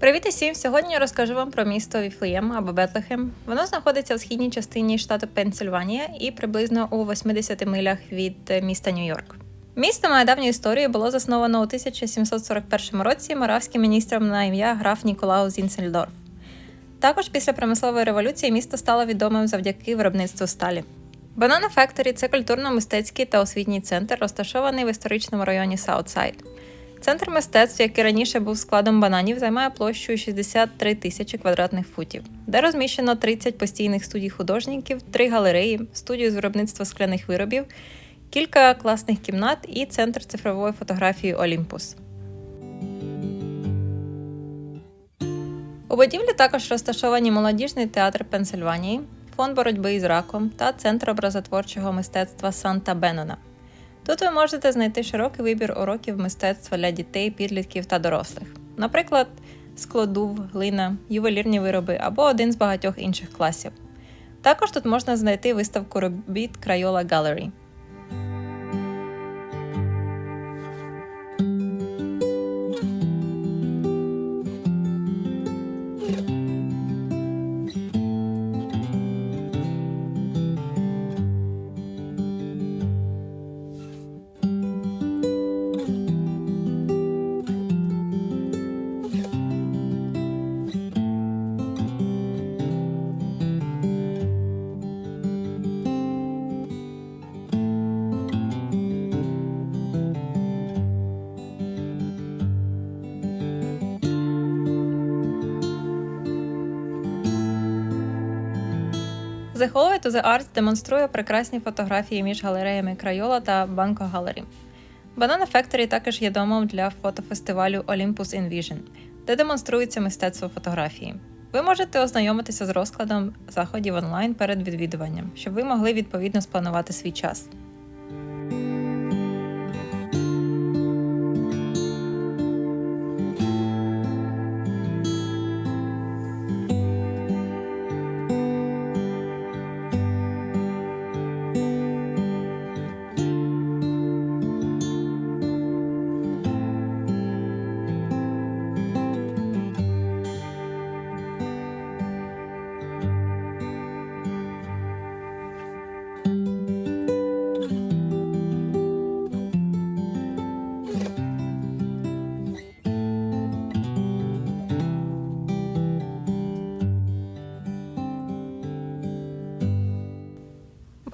Привіт усім! Сьогодні я розкажу вам про місто Віфлеєм або Бетлехем. Воно знаходиться в східній частині штату Пенсильванія і приблизно у 80 милях від е, міста Нью-Йорк. Місто має давню історію, було засновано у 1741 році моравським міністром на ім'я граф Ніколау Зінсельдорф. Також після промислової революції місто стало відомим завдяки виробництву сталі. Banana Factory – це культурно-мистецький та освітній центр, розташований в історичному районі Саутсайд. Центр мистецтв, який раніше був складом бананів, займає площу 63 тисячі квадратних футів, де розміщено 30 постійних студій художників, 3 галереї, студію з виробництва скляних виробів, кілька класних кімнат і центр цифрової фотографії Олімпус. У будівлі також розташовані молодіжний театр Пенсильванії, фонд боротьби із раком та центр образотворчого мистецтва Санта Бенона. Тут ви можете знайти широкий вибір уроків мистецтва для дітей, підлітків та дорослих, наприклад, складув, глина, ювелірні вироби або один з багатьох інших класів. Також тут можна знайти виставку робіт Crayola Gallery. The Hallway to the Arts демонструє прекрасні фотографії між галереями Crayola та Banco Gallery. Banana Factory також є домом для фотофестивалю Olympus InVision, де демонструється мистецтво фотографії. Ви можете ознайомитися з розкладом заходів онлайн перед відвідуванням, щоб ви могли відповідно спланувати свій час.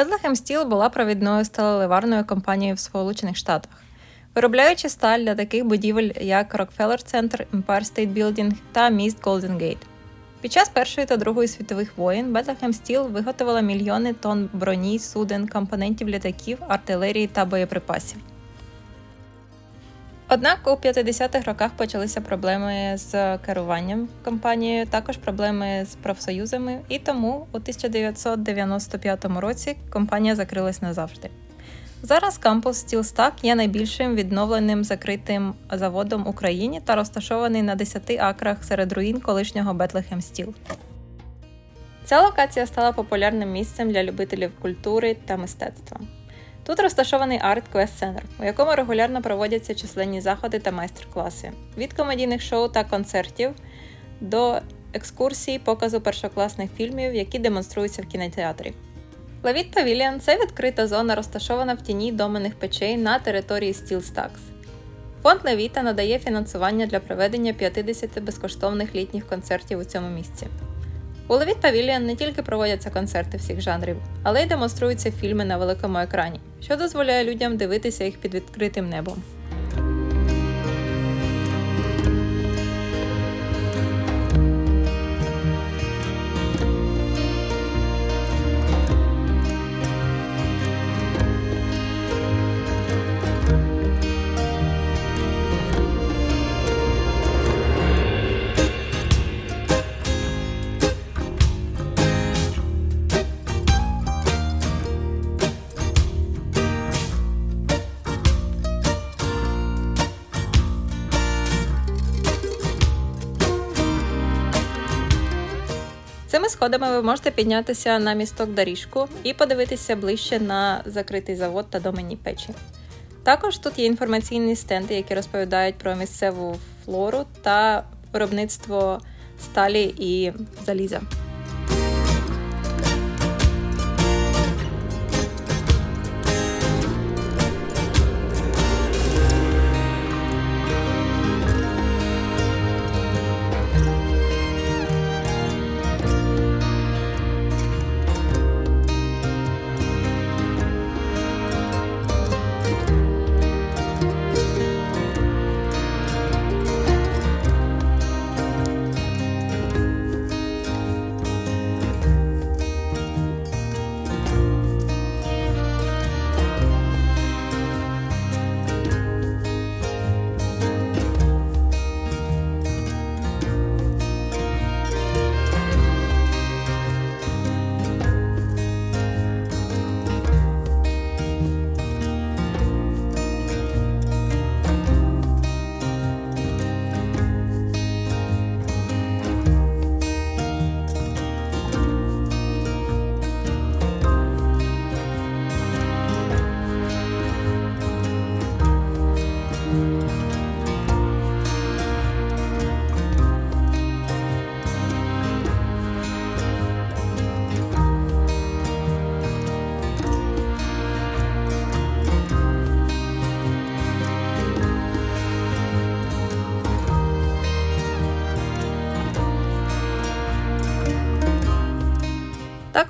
Bethlehem Steel була провідною сталеливарною компанією в Сполучених Штатах, виробляючи сталь для таких будівель, як Rockefeller Center, Empire State Building та міст Golden Gate. Під час Першої та Другої світових воєн Bethlehem Steel виготовила мільйони тонн броні, суден, компонентів літаків, артилерії та боєприпасів. Однак у 50-х роках почалися проблеми з керуванням компанією, також проблеми з профсоюзами, і тому у 1995 році компанія закрилась назавжди. Зараз кампус Стілстак є найбільшим відновленим закритим заводом Україні та розташований на 10 акрах серед руїн колишнього Бетлехем Стіл. Ця локація стала популярним місцем для любителів культури та мистецтва. Тут розташований Art Quest Center, у якому регулярно проводяться численні заходи та майстер-класи від комедійних шоу та концертів до екскурсій, показу першокласних фільмів, які демонструються в кінотеатрі. Левіт Павіліан це відкрита зона, розташована в тіні доменних печей на території Stacks. Фонд Левіта надає фінансування для проведення 50 безкоштовних літніх концертів у цьому місці. У Левіт Павіліан не тільки проводяться концерти всіх жанрів, але й демонструються фільми на великому екрані, що дозволяє людям дивитися їх під відкритим небом. Цими сходами ви можете піднятися на місток доріжку і подивитися ближче на закритий завод та доменні печі. Також тут є інформаційні стенди, які розповідають про місцеву флору та виробництво сталі і заліза.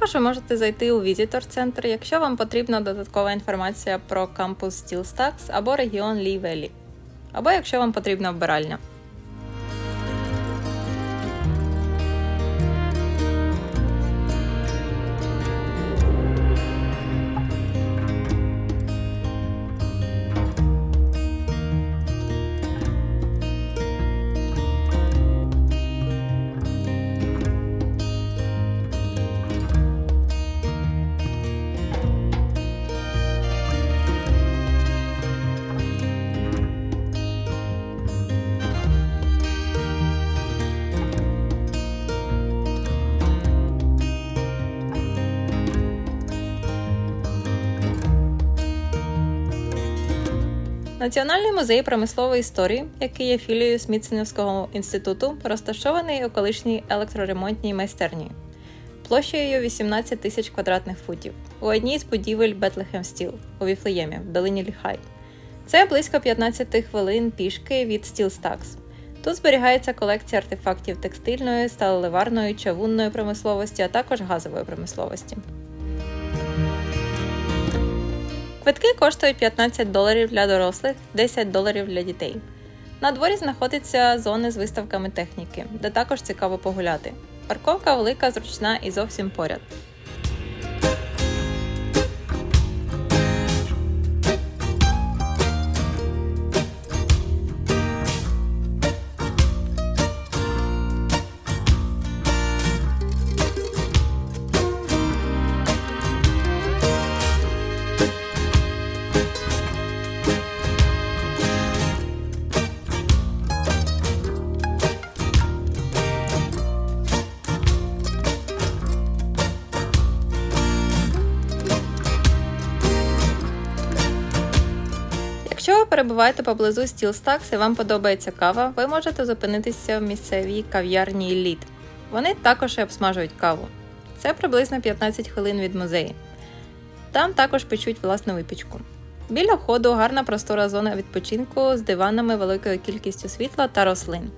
Також ви можете зайти у візитор центр, якщо вам потрібна додаткова інформація про кампус SteelStacks або регіон Лі Valley, або якщо вам потрібна вбиральня. Національний музей промислової історії, який є філією Смітсонівського інституту, розташований у колишній електроремонтній майстерні площею 18 тисяч квадратних футів у одній з будівель Bethlehem Steel у Віфлеємі в долині Ліхай. Це близько 15 хвилин пішки від Stacks. Тут зберігається колекція артефактів текстильної, сталеливарної, чавунної промисловості, а також газової промисловості. Квитки коштують 15 доларів для дорослих, 10 доларів для дітей. На дворі знаходяться зони з виставками техніки, де також цікаво погуляти. Парковка велика, зручна і зовсім поряд. Перебуваєте поблизу Стілстакс і вам подобається кава, ви можете зупинитися в місцевій кав'ярні Лід. Вони також і обсмажують каву. Це приблизно 15 хвилин від музею. Там також печуть власну випічку. Біля входу гарна простора зона відпочинку з диванами великою кількістю світла та рослин.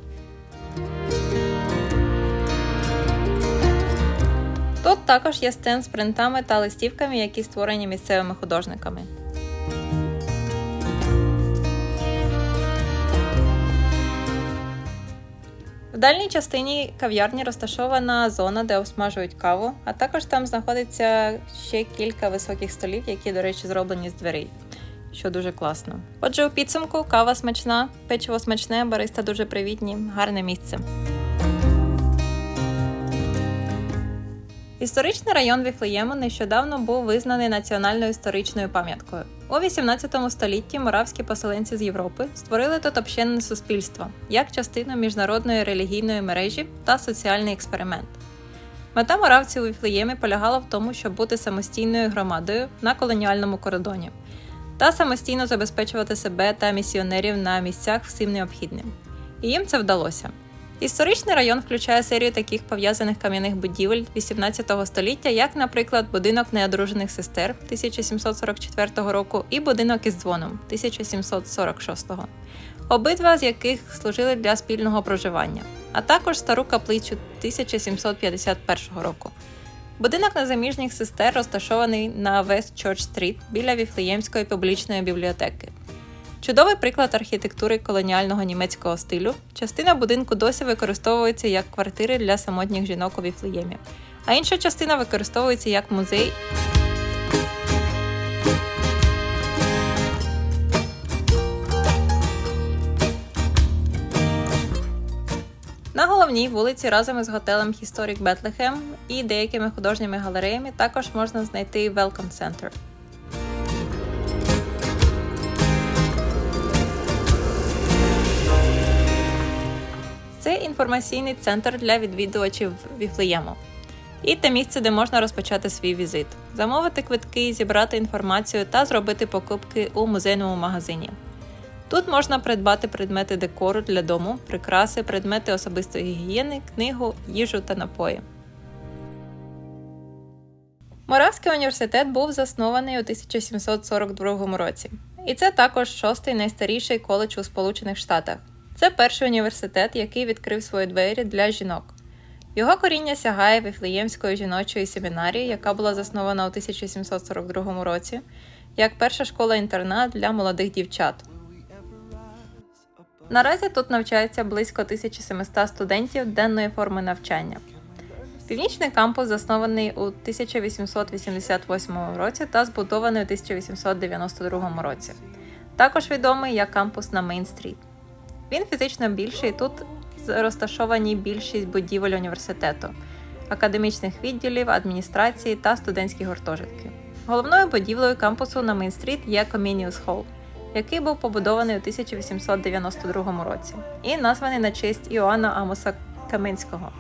Тут також є стенд з принтами та листівками, які створені місцевими художниками. В дальній частині кав'ярні розташована зона, де обсмажують каву, а також там знаходиться ще кілька високих столів, які, до речі, зроблені з дверей, що дуже класно. Отже, у підсумку кава смачна, печиво смачне, бариста дуже привітні, гарне місце. Історичний район Віфлеєму нещодавно був визнаний національною історичною пам'яткою. У 18 столітті моравські поселенці з Європи створили тут общинне суспільство як частину міжнародної релігійної мережі та соціальний експеримент. Мета моравців у Віфлеємі полягала в тому, щоб бути самостійною громадою на колоніальному кордоні та самостійно забезпечувати себе та місіонерів на місцях всім необхідним. І їм це вдалося. Історичний район включає серію таких пов'язаних кам'яних будівель 18 століття, як, наприклад, будинок неодружених сестер 1744 року і будинок із дзвоном 1746, обидва з яких служили для спільного проживання, а також стару каплицю 1751 року. Будинок незаміжніх сестер розташований на Вест Чорч Стріт біля Віфлеємської публічної бібліотеки. Чудовий приклад архітектури колоніального німецького стилю. Частина будинку досі використовується як квартири для самотніх жінок у Віфлеємі, а інша частина використовується як музей. На головній вулиці разом із готелем Historic Bethlehem і деякими художніми галереями також можна знайти Welcome Center. Інформаційний центр для відвідувачів Віфлеєму. І те місце, де можна розпочати свій візит, замовити квитки, зібрати інформацію та зробити покупки у музейному магазині. Тут можна придбати предмети декору для дому, прикраси, предмети особистої гігієни, книгу, їжу та напої. Моравський університет був заснований у 1742 році. І це також шостий найстаріший коледж у Сполучених Штатах. Це перший університет, який відкрив свої двері для жінок. Його коріння сягає Віфлеємської жіночої семінарії, яка була заснована у 1742 році, як перша школа-інтернат для молодих дівчат. Наразі тут навчається близько 1700 студентів денної форми навчання. Північний кампус заснований у 1888 році та збудований у 1892 році. Також відомий як кампус на Мейн-стріт. Він фізично більший, тут розташовані більшість будівель університету, академічних відділів, адміністрації та студентські гуртожитки. Головною будівлею кампусу на Мейн-стріт є Comenius Hall, який був побудований у 1892 році і названий на честь Іоанна Амоса Каменського,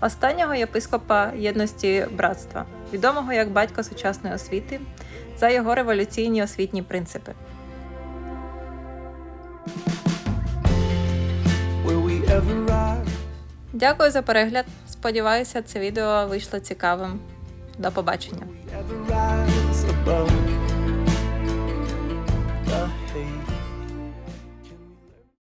останнього єпископа єдності братства, відомого як батько сучасної освіти, за його революційні освітні принципи. Дякую за перегляд. Сподіваюся, це відео вийшло цікавим. До побачення.